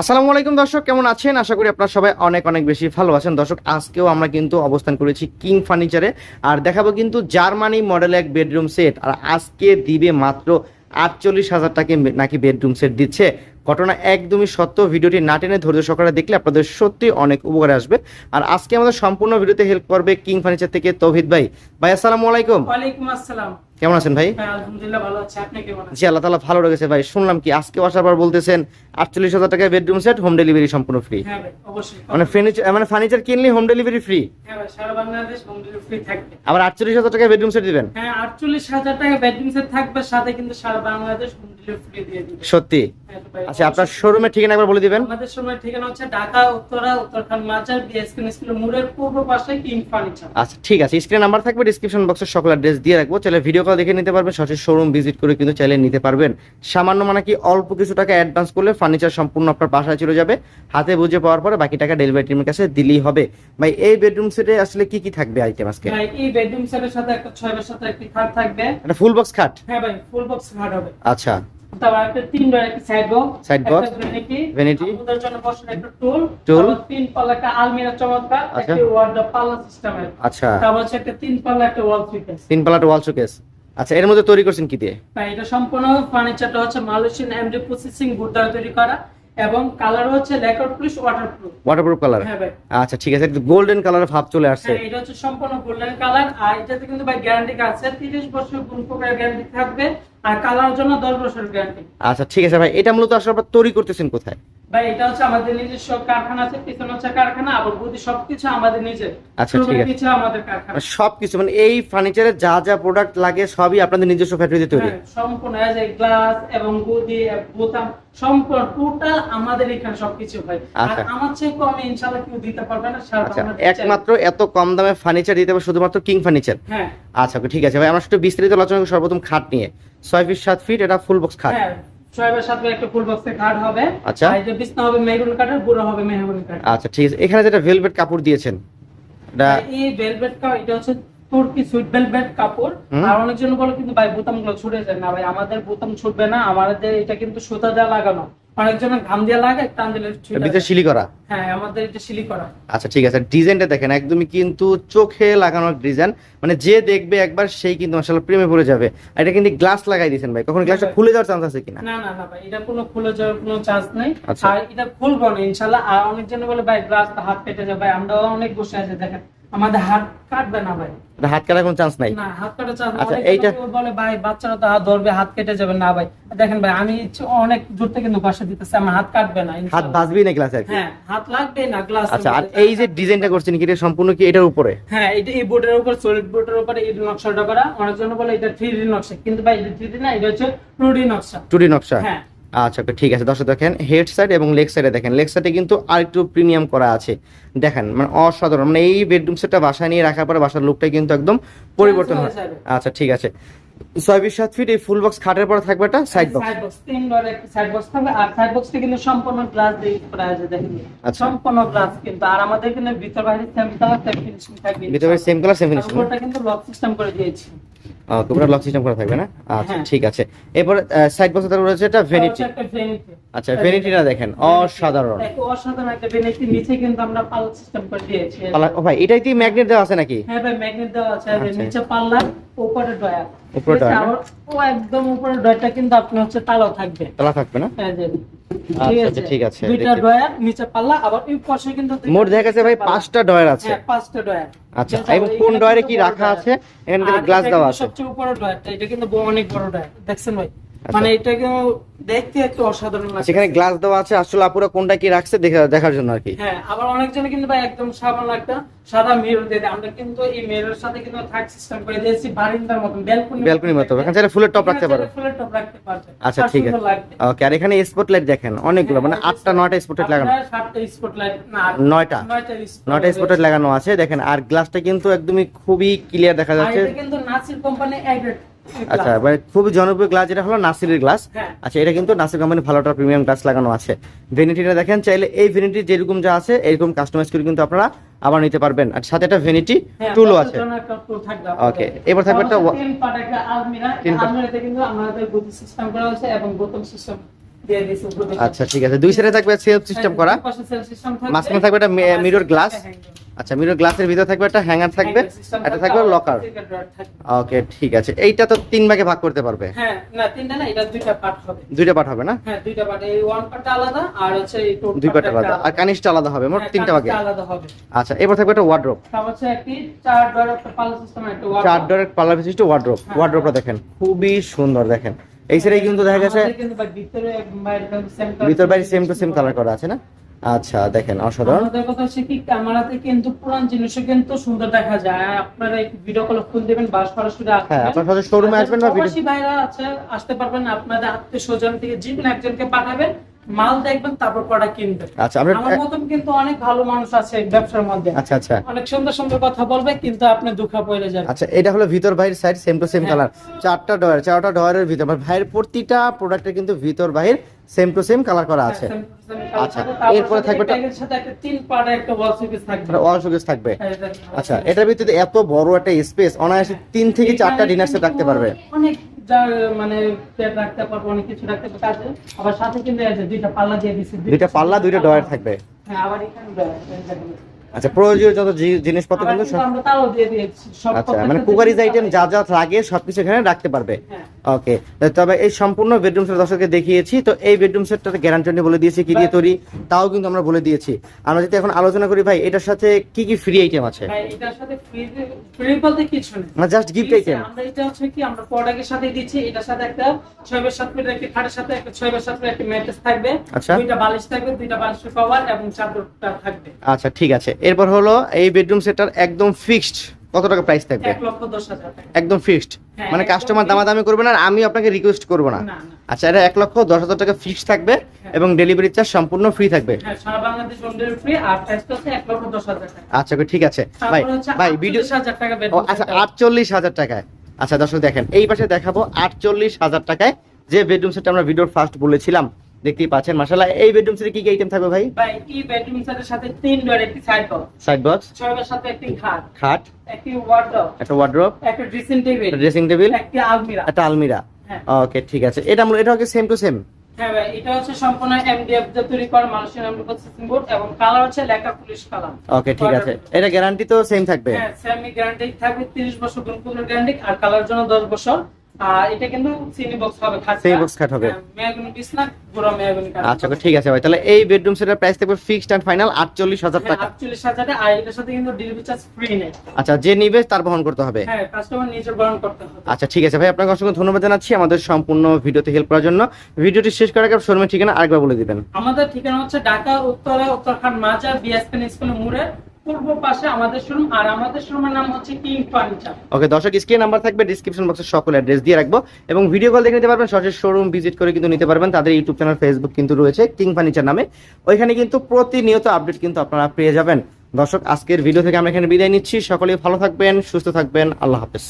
আসসালামু আলাইকুম দর্শক, কেমন আছেন? আশা করি আপনারা সবাই অনেক অনেক বেশি ভালো আছেন। দর্শক, আজকেও আমরা কিন্তু অবস্থান করেছি কিং ফার্নিচারে। আর দেখাবো কিন্তু জার্মানি মডেল এক বেডরুম সেট। আর আজকে দিবে মাত্র আটচল্লিশ হাজার টাকা নাকি বেডরুম সেট দিচ্ছে। ঘটনা একদমই সত্য। ভিডিওটি না টেনে ধৈর্য সহকারে দেখলে আপনাদের সত্যি অনেক উপকারে আসবে। আর আজকে আমাদের সম্পূর্ণ ভিডিওতে হেল্প করবে কিং ফার্নিচার থেকে তৌহিদ ভাই। ভাই, আসসালামু আলাইকুম। আসসালাম। কেমন আছেন ভাই? হ্যাঁ জি আল্লাহ তালা ভালো রেখেছে ভাই। শুনলাম কি আজকে আসার পর বলতেছেন আটচল্লিশ হাজার টাকায় বেডরুম সেট হোম ডেলিভারি সম্পূর্ণ ফ্রি হ্যাঁ মানে ফার্নিচার মানে ফার্নিচার কিনলে হোম ডেলিভারি ফ্রি হ্যাঁ ভাই সারা বাংলাদেশ হোম ডেলিভারি ফ্রি থাকবে। আবার আটচল্লিশ হাজার টাকায় বেডরুম সেট দিবেন? হ্যাঁ আটচল্লিশ হাজার টাকা বেডরুম সেট থাকবে সাথে কিন্তু সারা বাংলাদেশ হোম ডেলিভারি ফ্রি দিয়ে দিবে। সত্যি? আচ্ছা আপনার। শোরুমের ঠিকানা একবার বলে দিবেন। আমাদের সময় ঠিকানা হচ্ছে ঢাকা উত্তরা উত্তরখান মাজার বিএসকে স্কুল মোড়ের পূর্ব পাশে কিং ফার্নিচার আচ্ছা ঠিক আছে। স্ক্রিন নাম্বার থাকবে ডিসক্রিপশন বক্সে সকল অ্যাড্রেস দিয়ে রাখব। চাইলে ভিডিও কল দেখে নিতে পারবেন সঠিক শোরুম ভিজিট করে কিন্তু চাইলে নিতে পারবেন। সামান্য মানে কি অল্প কিছু টাকা অ্যাডভান্স করলে ফার্নিচার সম্পূর্ণ আপনার বাসায় চলে যাবে। হাতে বুঝে পাওয়ার পরে বাকি টাকা ডেলিভারি টিমের কাছে দিলেই হবে। ভাই এই বেডরুম সেটে আসলে কি কি থাকবে আইটেম আজকে? ভাই এই বেডরুম সেটের সাথে একটা ছয় বাই সাথে একটি খাট থাকবে। একটা ফুল বক্স খাট? হ্যাঁ ভাই ফুল বক্স খাট হবে। আচ্ছা। তারপর একটা তিন ডোর একটা side box Side box, vanity, আপনাদের জন্য বসার একটা টুল Tool, তিন পাল্লা একটা আলমিরা চমৎকার আচ্ছা। একটা ওয়ার্ডরোব পাল্লা সিস্টেমের আচ্ছা। তারপর হচ্ছে একটা তিন পাল্লা একটা ওয়াল তিন ওয়াল শোকেস আচ্ছা এর মধ্যে তৈরি করছেন কি দিয়ে? এটা সম্পূর্ণ ফার্নিচারটা হচ্ছে মালয়েশিয়ান এমডি প্রসেসিং গুড দ্বারা তৈরি করা এবং কালার হচ্ছে lacquer plus waterproof waterproof colour হ্যাঁ ভাই। আচ্ছা ঠিক আছে একটু গোল্ডেন কালারে ভাব চলে আসছে। হ্যাঁ এটা হচ্ছে সম্পূর্ণ গোল্ডেন কালার আর এটাতে কিন্তু ভাই গ্যারান্টি আছে 30 বছর গুণ প্রকার গ্যারান্টি থাকবে। আর কালার জন্য 10 বছরের গ্যারান্টি আচ্ছা ঠিক আছে ভাই এটা মূলত আসলে আপনারা তৈরি করতেছেন কোথায়? ভাই এটা হচ্ছে আমাদের নিজস্ব কারখানা আছে পিছনে হচ্ছে কারখানা আবার বুদ্ধি সবকিছু আমাদের নিজের আচ্ছা, ঠিক আছে। কিছু আমাদের কারখানা। মানে সবকিছু মানে এই ফার্নিচারের যা যা প্রোডাক্ট লাগে সবই আপনাদের নিজস্ব ফ্যাক্টরিতে তৈরি। হ্যাঁ, সম্পূর্ণ যে গ্লাস এবং গদি বোতাম সম্পূর্ণ টোটাল আমাদের এখানে সবকিছু আর আচ্ছা। আমার চেয়ে কম ইনশাআল্লাহ কেউ দিতে পারবে না আচ্ছা একমাত্র এত কম দামে ফার্নিচার দিতে হবে শুধুমাত্র কিং ফার্নিচার হ্যাঁ। আচ্ছা ঠিক আছে ভাই আমরা শুধু বিস্তারিত আলোচনা করি সর্বপ্রথম খাট নিয়ে। ছয় ফিট সাত ফিট এটা ফুল বক্স খাট। হ্যাঁ আচ্ছা। আচ্ছা ঠিক আছে। এখানে যেটা ভেলভেট কাপড় দিয়েছেন এটা এই ভেলভেট এটা হচ্ছে তুর্কি সুইট ভেলভেট কাপড়। আর অনেকজন বলে কিন্তু ভাই বোতামগুলো ছুটে যায় না ভাই আমাদের বোতাম ছুটবে না আমাদের এটা কিন্তু সুতা দেওয়া লাগানো। অনেকজনের ঘাম দিয়ে লাগে টান দিলে ভিতরে শিলি করা হ্যাঁ আমাদের এটা সিলি করা আচ্ছা ঠিক আছে। ডিজাইনটা দেখেন একদমই কিন্তু চোখে লাগানোর ডিজাইন। মানে যে দেখবে একবার সেই কিন্তু মাসাল্লাহ প্রেমে পড়ে যাবে। এটা কিন্তু গ্লাস লাগাই দিয়েছেন ভাই। কখন গ্লাসটা খুলে যাওয়ার চান্স আছে কিনা? না না না ভাই এটা কোনো খুলে যাওয়ার কোনো চান্স নেই। আচ্ছা। আর এটা খুলবো না ইনশাল্লাহ আর অনেকজন বলে ভাই গ্লাস হাত কেটে যাবে। ভাই আমরাও অনেক বসে আছে দেখেন। আমাদের হাত কাটবে না ভাই। হাত কাটার কোনো চান্স নাই? না হাত কাটা চান্স আচ্ছা, এইটা- বলে ভাই বাচ্চারা তো হাত ধরবে হাত কেটে যাবে না ভাই। দেখেন ভাই আমি অনেক জোর থেকে কিন্তু বাসা দিতেছি আমার হাত কাটবে না হাত। বাজবেই না গ্লাসে হ্যাঁ হাত লাগবে না গ্লাস আচ্ছা আর এই যে ডিজাইনটা করছেন কি এটা সম্পূর্ণ কি এটার উপরে? হ্যাঁ এটা এই বোর্ডের উপর সলিড বোর্ডের উপরে এই নকশাটা করা। অনেকজন বলে এটা থ্রি ডি নকশা। কিন্তু ভাই এটা থ্রি ডি না এটা হচ্ছে টু ডি নকশা। টুডি নকশা। হ্যাঁ আচ্ছা ঠিক আছে। দর্শক দেখেন হেড সাইড এবং লেগ সাইডে দেখেন। লেগ সাইডে কিন্তু আরেকটু প্রিমিয়াম করা আছে। দেখেন মানে অসাধারণ। মানে এই বেডরুম সেটটা বাসায় নিয়ে রাখার পরে বাসার লুকটা কিন্তু একদম পরিবর্তন হয়। আচ্ছা ঠিক আছে। ছয় বিশ সাত ফিট এই ফুল বক্স খাটের পরে থাকবে সাইড বক্স সাইড বক্স তিন একটা সাইড বক্স থাকবে। আর সাইড বক্সটা কিন্তু সম্পূর্ণ গ্লাস দিয়ে করা আছে দেখেন। আচ্ছা। সম্পূর্ণ গ্লাস কিন্তু। আর আমাদের কিন্তু ভিতর বাইরে সেম কালার সেম ফিনিশিং থাকবে। ভিতরে সেম কালার সেম ফিনিশিং কিন্তু লক সিস্টেম করে দিয়েছি। পুরো লক সিস্টেম করা থাকবে না? আচ্ছা হ্যাঁ। ঠিক আছে। এরপরে সাইড বক্সে তারপরে রয়েছে এটা ভ্যানিটি আর হচ্ছে একটা আচ্ছা দেখেন অসাধারণ। এক অসাধারণ একটা ভ্যানিটি নিচে কিন্তু আমরা পাল্লা সিস্টেম করে দিয়েছি। ও ভাই এটাই কি ম্যাগনেট দেওয়া আছে নাকি? হ্যাঁ ভাই ম্যাগনেট দেওয়া আছে। আচ্ছা। নিচে পাল্লা উপরে ডয়ার উপরে ডয়ার, ও একদম উপরে ডয়ারটা কিন্তু আপনার হচ্ছে তালাও থাকবে। তালা থাকবে না? হ্যাঁ আচ্ছা, আচ্ছা, ঠিক আছে, দুইটা ডয়ার নিচে পাল্লা আবার এই পাশে কিন্তু মোট দেখা গেছে ভাই পাঁচটা ডয়ার আছে। হ্যাঁ পাঁচটা ডয়ার আচ্ছা এবং কোন ডয়ারে কি রাখা আছে? এখানে গ্লাস দেওয়া কিন্তু আছে। সবচেয়ে উপরে ডয়ারটা এটা কিন্তু অনেক বড় ডয়ার দেখছেন ভাই। মানে এটা কিন্তু দেখতে একটু অসাধারণ লাগছে। সেখানে গ্লাস দেওয়া আছে আসলে আপুরা কোনটা কি রাখছে দেখার জন্য আর কি। হ্যাঁ আবার অনেকজন কিন্তু ভাই একদম সাধারণ একটা সাদা মিরর দিয়ে আমরা কিন্তু এই মিররের সাথে কিন্তু থাক সিস্টেম করে দিয়েছি বারিন্দার মতন ব্যালকনি ব্যালকনির মতো এখানে চাইলে ফুলের টপ রাখতে পারো। ফুলের টপ রাখতে পারবে আচ্ছা ঠিক আছে। ওকে আর এখানে স্পটলাইট দেখেন অনেকগুলো মানে আটটা নয়টা স্পটলাইট লাগানো। সাতটা স্পটলাইট না নয়টা। নয়টা স্পটলাইট লাগানো আছে। দেখেন আর গ্লাসটা কিন্তু একদমই খুবই ক্লিয়ার দেখা যাচ্ছে। এটা কিন্তু নাসির কোম্পানি আচ্ছা মানে খুবই জনপ্রিয় গ্লাস যেটা হলো নাসিরের গ্লাস হ্যাঁ। আচ্ছা এটা কিন্তু নাসির কোম্পানি ভালোটা প্রিমিয়াম গ্লাস লাগানো আছে। ভেনিটিটা দেখেন চাইলে এই ভেনিটি যেরকম যা আছে এরকম কাস্টমাইজ করে কিন্তু আপনারা আবার নিতে পারবেন। আর সাথে একটা ভেনিটি হ্যাঁ, টুলও আছে। ওকে এবার থাকবে একটা তিন পাটা একটা আলমিরা আলমিরাতে কিন্তু আমাদের গতি সিস্টেম করা আছে এবং বোতাম সিস্টেম আচ্ছা ঠিক আছে। দুই সাইডে থাকবে সেলফ সিস্টেম করা। থাকবে। মাঝখানে থাকবে একটা মে- আর mirror glass। একটা hanger। আচ্ছা মিরর গ্লাসের ভিতরে থাকবে একটা হ্যাঙ্গার থাকবে। একটা থাকবে লকার। ওকে ঠিক আছে। এইটা তো তিন ভাগে ভাগ করতে পারবে। হ্যাঁ না তিনটা না এটা দুইটা পার্ট হবে। দুইটা পার্ট হবে না? হ্যাঁ দুইটা পার্ট এই ওয়ান পার্টটা আলাদা আর হচ্ছে এই টোট দুই পার্ট আলাদা। আর কানিসটা আলাদা হবে মোট তিনটা ভাগে। আলাদা হবে। আচ্ছা এবার থাকবে একটা ওয়ার্ড্রোপ তারপর হচ্ছে একটি চার ডোর একটা পাল্লা সিস্টেম একটা। চার পাল্লা বিশিষ্ট ওয়ার্ড্রোপ হ্যাঁ। ওয়ার্ড্রোপটা দেখেন। খুবই সুন্দর দেখেন। এই সেটাই কিন্তু দেখা গেছে ভিতরে বাইরে সেম টু সেম কালার করা আছে না? আচ্ছা দেখেন অসাধারণ। আমাদের কথা হচ্ছে কি ক্যামেরাতে কিন্তু পুরান জিনিসও কিন্তু সুন্দর দেখা যায়। আপনারা একটু ভিডিও কল ফোন দিবেন বাস সরাসরি আসবেন হ্যাঁ আপনার সাথে শোরুমে আসবেন বা ভিডিও ভাইরা আছে আসতে পারবেন আপনাদের আত্মীয় স্বজন থেকে যে কোনো একজনকে পাঠাবেন। মাল দেখবেন তারপর প্রোডাক্ট কিনবেন আচ্ছা আমার মতন কিন্তু অনেক ভালো মানুষ আছে ব্যবসার মধ্যে। আচ্ছা আচ্ছা। অনেক সুন্দর সুন্দর কথা বলবে কিন্তু আপনি দুঃখ পড়ে যাবেন। আচ্ছা এটা হলো ভিতর সাইড সেম টু সেম হ্যাঁ। কালার চারটা ডয়ার চারটা ডয়ারের ভিতর মানে ভাইয়ের প্রতিটা প্রোডাক্টে কিন্তু ভিতর বাহির সেম টু সেম কালার করা আছে। আচ্ছা, এরপরে থাকবে সাথে একটা তিন পার্টের একটা ওয়াল শোকেস থাকবে। ওয়াল শোকেস থাকবে। হ্যাঁ, আচ্ছা এটার ভিতরে এত বড় একটা স্পেস অনায়াসে তিন থেকে চারটা ডিনার সেট রাখতে পারবে। অনেক মানে রাখতে পারব অনেক কিছু রাখতে পারব আবার সাথে কিন্তু আছে দুইটা পাল্লা দিয়ে দিছি দুইটা পাল্লা দুইটা ডয়ার থাকবে হ্যাঁ আবার এখানে ডয়ার। আচ্ছা প্রয়োজনীয় যত জিনিসপত্র কিন্তু কিন্তু আমরা তাও দিয়ে দিয়েছি সব আচ্ছা মানে কুকারিজ আইটেম যা যা লাগে সবকিছু এখানে রাখতে পারবে। হ্যাঁ। ওকে তবে এই সম্পূর্ণ বেডরুম সেট দর্শককে দেখিয়েছি তো এই বেডরুম সেটটাতে গ্যারান্টি বলে দিয়েছি কি দিয়ে তৈরি তাও কিন্তু আমরা বলে দিয়েছি। আমরা যদি এখন আলোচনা করি ভাই এটার সাথে কি কি ফ্রি আইটেম আছে? ভাই এটার সাথে ফ্রি ফ্রি বলতে কিছু মানে জাস্ট গিফট আইটেম আমরা এটা হচ্ছে কি আমরা প্রোডাক্টের সাথে দিচ্ছি এটার সাথে একটা ছয় বাই সাত ফিটের একটি খাটের সাথে একটা ছয় বাই সাত ফিটের একটি ম্যাট্রেস থাকবে। আচ্ছা। দুইটা বালিশ থাকবে দুইটা বালিশের কভার এবং চাদরটা থাকবে। আচ্ছা ঠিক আছে। এরপর হলো এই বেডরুম সেটটার একদম ফিক্সড কত টাকা প্রাইস থাকবে? একদম ফিক্সড হ্যাঁ, মানে কাস্টমার। দামাদামি করবে না আমি আপনাকে রিকোয়েস্ট করব না। আচ্ছা এটা এক লক্ষ দশ হাজার টাকা ফিক্সড থাকবে এবং ডেলিভারি চার্জ সম্পূর্ণ ফ্রি থাকবে। হ্যাঁ আচ্ছা ঠিক আছে। ভাই ভাই ভিডিও আচ্ছা আটচল্লিশ হাজার টাকায়। আচ্ছা দর্শক দেখেন এই পাশে দেখাবো আটচল্লিশ হাজার টাকায় যে বেডরুম সেটটা আমরা ভিডিওর ফার্স্ট বলেছিলাম। দেখতেই পাচ্ছেন মাসাল্লাহ এই বেডরুম সেটে কি কি আইটেম থাকবে ভাই? ভাই এই বেডরুম সেটের সাথে তিন ডোর একটি সাইড বক্স সাইড বক্স ছয় বাই সাথে একটি খাট। খাট। একটি ওয়ার্ডরোব একটা ওয়ার্ড্রপ একটা ড্রেসিং টেবিল ড্রেসিং টেবিল একটি আলমিরা। একটা আলমিরা। হ্যাঁ। ওকে ঠিক আছে। এটা মূল- এটা হচ্ছে সেম টু সেম হ্যাঁ ভাই এটা হচ্ছে সম্পূর্ণ এমডিএফ দিয়ে তৈরি করা মালয়েশিয়ান এমডিএফ প্রসেসিং বোর্ড এবং কালার হচ্ছে লেখা পুলিশ কালার ওকে ঠিক আছে। এটা গ্যারান্টি তো সেম থাকবে। হ্যাঁ সেমি গ্যারান্টি থাকবে 30 বছর গুণপূর্ণ গ্যারান্টি আর কালার জন্য 10 বছর। এটা কিন্তু সিনি বক্স হবে খাট Semi খাট। হবে। মেয়াগুনি বিছনা পুরো মেয়াগুনি কাঠ আচ্ছা ঠিক আছে ভাই। তাহলে এই বেডরুম সেটের প্রাইস থাকবে ফিক্সড এন্ড ফাইনাল টাকা। আটচল্লিশ হাজারে আর এটার সাথে কিন্তু ডেলিভারি চার্জ ফ্রি নেই। আচ্ছা যে নিবে তার বহন করতে হবে। হ্যাঁ কাস্টমার নিজে গ্রহণ করতে হবে। আচ্ছা ঠিক আছে ভাই আপনাকে অসংখ্য ধন্যবাদ জানাচ্ছি আমাদের সম্পূর্ণ ভিডিওতে হেল্প করার জন্য। ভিডিওটি শেষ করার আগে শোরুমের ঠিকানা আরেকবার বলে দিবেন। আমাদের ঠিকানা হচ্ছে ঢাকা উত্তরা উত্তরখান মাজার বিএসপি স্কুলের মোড়ে। পূর্ব পাশে আমাদের শোরুম আর আমাদের শোরুমের নাম হচ্ছে কিং ফার্নিচার ওকে, দর্শক, স্ক্রিন নাম্বার থাকবে ডেসক্রিপশন বক্সে সকল অ্যাড্রেস দিয়ে রাখব। এবং ভিডিও কল দেখে নিতে পারবেন, সরাসরি শোরুম ভিজিট করে কিন্তু নিতে পারবেন। তাদের ইউটিউব চ্যানেল ফেসবুক কিন্তু রয়েছে কিং ফার্নিচার নামে। ওইখানে কিন্তু প্রতিনিয়ত আপডেট কিন্তু আপনারা পেয়ে যাবেন। দর্শক, আজকের ভিডিও থেকে আমরা এখানে বিদায় নিচ্ছি। সকলেই ভালো থাকবেন, সুস্থ থাকবেন। আল্লাহ হাফেজ।